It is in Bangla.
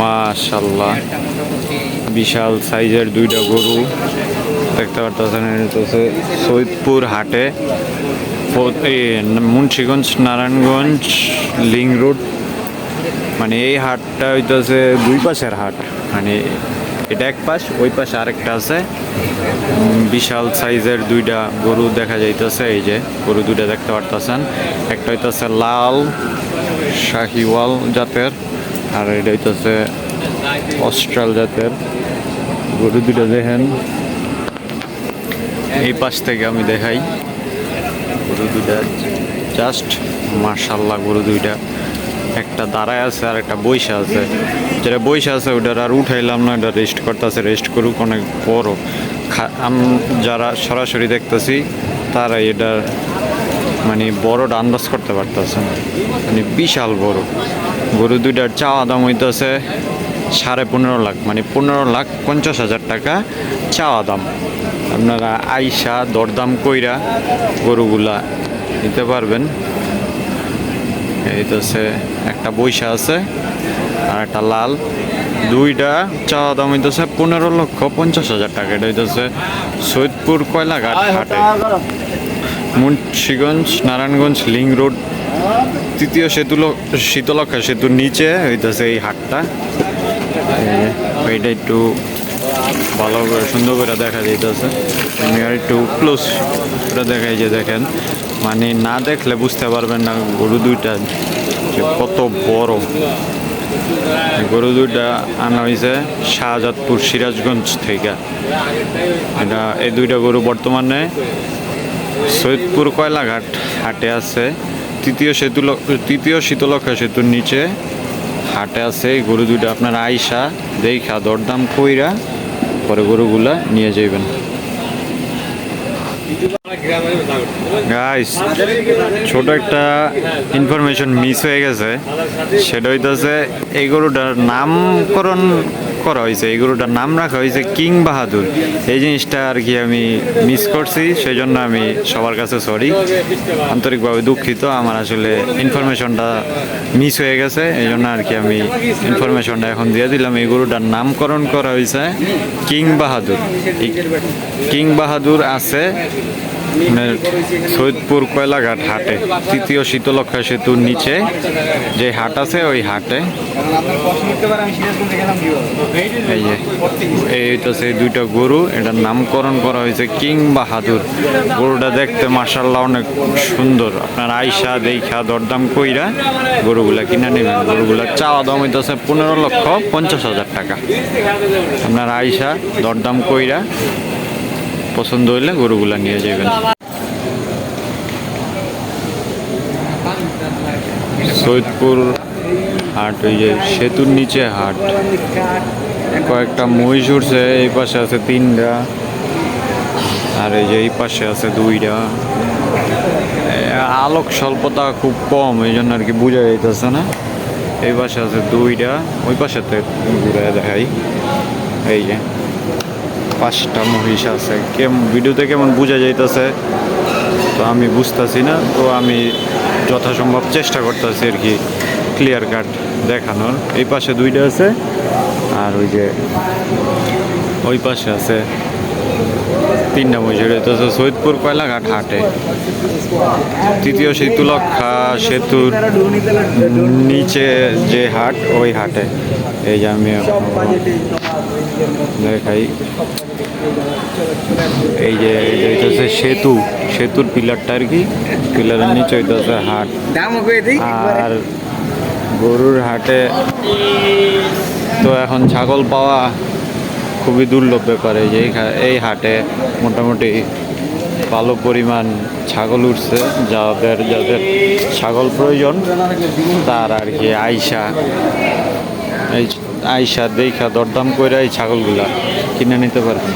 মাশাল্লাহ বিশাল সাইজের দুইটা গরু। দেখতে পারতেছেন হচ্ছে হাটে। মুন্সীগঞ্জ, নারায়ণগঞ্জ লিং রোড মানে এই হাটটা হইতেছে দুই পাশের হাট। মানে এটা এক পাশ, ওই পাশে আরেকটা আছে। বিশাল সাইজের দুইটা গরু দেখা যাইতেছে, এই যে গরু দুইটা দেখতে পারতেছেন। একটা হইতেছে লাল শাহিওয়াল জাতের। আর এটা হইতেছে অস্ট্রাল জাতের গরু দুইটা দেখেন। এই পাশ থেকে আমি দেখাই গরু দুইটা। জাস্ট মার্শাল্লাহ গরু দুইটা। একটা দাঁড়ায় আছে আর একটা বৈশা আছে। যেটা বৈশা আছে ওটার আর উঠাইলাম না এটা রেস্ট করতেছে। রেস্ট করুক অনেক বড়। যারা সরাসরি দেখতেছি, তারা এটা মানে বড়টা আন্দাজ করতে পারতেছে মানে বিশাল বড়। গরু দুইটার চাওয়া দাম হইতেছে সাড়ে পনেরো লাখ মানে পনেরো লাখ পঞ্চাশ হাজার টাকা চাওয়া দাম। আপনারা আইসা দরদাম কইরা গরুগুলা নিতে পারবেন। এই তো হচ্ছে একটা বৈশা আছে আর একটা লাল। দুইটা চাওয়া দাম হইতেছে পনেরো লক্ষ পঞ্চাশ হাজার টাকা। এটা হইতেছে সৈয়দপুর কয়লাঘাট হাটে। মুন্সিগঞ্জ, নারায়ণগঞ্জ, লিং রোড, তৃতীয় সেতু শীতলক্ষা সেতুর নিচে, হইতেছে এই হাটটা। এইটা একটু ভালো করে সুন্দর করে দেখা যাইতেছে। আমি আর একটু ক্লোজ করে দেখাই যে দেখেন মানে না দেখলে বুঝতে পারবেন না গরু দুইটা যে কত বড়। গরু দুইটা আনা হয়েছে শাহজাদপুর সিরাজগঞ্জ থেকে। এটা এই দুইটা গরু বর্তমানে সৈয়দপুর কয়লাঘাট হাটে আছে। তৃতীয় সেতু তৃতীয় শীতলক্ষা সেতুর নিচে হাটে আছে। এই গরু দুইটা আপনার আইসা দেখা দরদাম কইরা পরে গরুগুলা নিয়ে যাইবেন। গাইস ছোট একটা ইনফরমেশন মিস হয়ে গেছে। সেটা হইতেছে, এই গরুটার নামকরণ করা হয়েছে এই নাম রাখা হয়েছে কিং বাহাদুর। এই জিনিসটা আর কি আমি মিস করছি সেই জন্য আমি সবার কাছে সরি আন্তরিকভাবে দুঃখিত, আমার আসলে ইনফরমেশনটা মিস হয়ে গেছে এই জন্য আর কি আমি ইনফরমেশনটা এখন দিয়ে দিলাম। এই গরুটার নামকরণ করা হয়েছে কিং বাহাদুর। কিং বাহাদুর আছে সৈয়দপুর কয়লাঘাট হাটে, তৃতীয় শীতলক্ষা সেতুর নিচে যে হাট আছে, ওই হাটে। এই যে, এই সেই দুইটা গরু, এটার নামকরণ করা হয়েছে কিং বাহাদুর। গরুটা দেখতে মার্শাল্লাহ অনেক সুন্দর। আপনার আইসা দেখা দরদাম কইরা গরুগুলা কিনে নেবেন। গরুগুলা চাওয়া দাম হইতেছে পনেরো লক্ষ পঞ্চাশ হাজার টাকা। আপনার আইসা দরদাম কইরা পছন্দ হইলে গরুগুলা নিয়ে যাবেন সৈয়দপুর হাট ওই যে সেতুর নিচে হাট। কয়েকটা মহিষ উঠছে, এই পাশে আছে তিনটা, আর এই যে এই পাশে আছে দুইটা। আলোক স্বল্পতা খুব কম, এই জন্য আর কি বোঝা যাইতেছে না। এই পাশে আছে দুইটা, ওই পাশেতে ঘুরে দেখাই। এই যে। পাঁচটা মহিষ আছে। কেমন ভিডিওতে কেমন বোঝা যাইতেছে, তো আমি বুঝতেছি না, তো আমি যথাসম্ভব চেষ্টা করতেছি আর কি ক্লিয়ার কাট দেখানোর। এই পাশে দুইটা আছে, আর ওই যে ওই পাশে আছে তিনটা মহিষ এটা হচ্ছে সৈয়দপুর কয়লাঘাট হাটে। তৃতীয় সেতুলক্ষা সেতুর নিচে যে হাট, ওই হাটে। এই যে আমি দেখাই। এই যে এটা হচ্ছে সেতু। সেতুর পিলারটা আর কি পিলারের নিচে হইতেছে হাট। আর গরুর হাটে তো এখন ছাগল পাওয়া খুবই দুর্লভ ব্যাপার। এই যে এই হাটে মোটামুটি ভালো পরিমাণ ছাগল উঠছে। যাদের যাদের ছাগল প্রয়োজন তার আর কি আইসা এই আইসা দেখা দরদাম করে এই ছাগলগুলা কিনে নিতে পারবে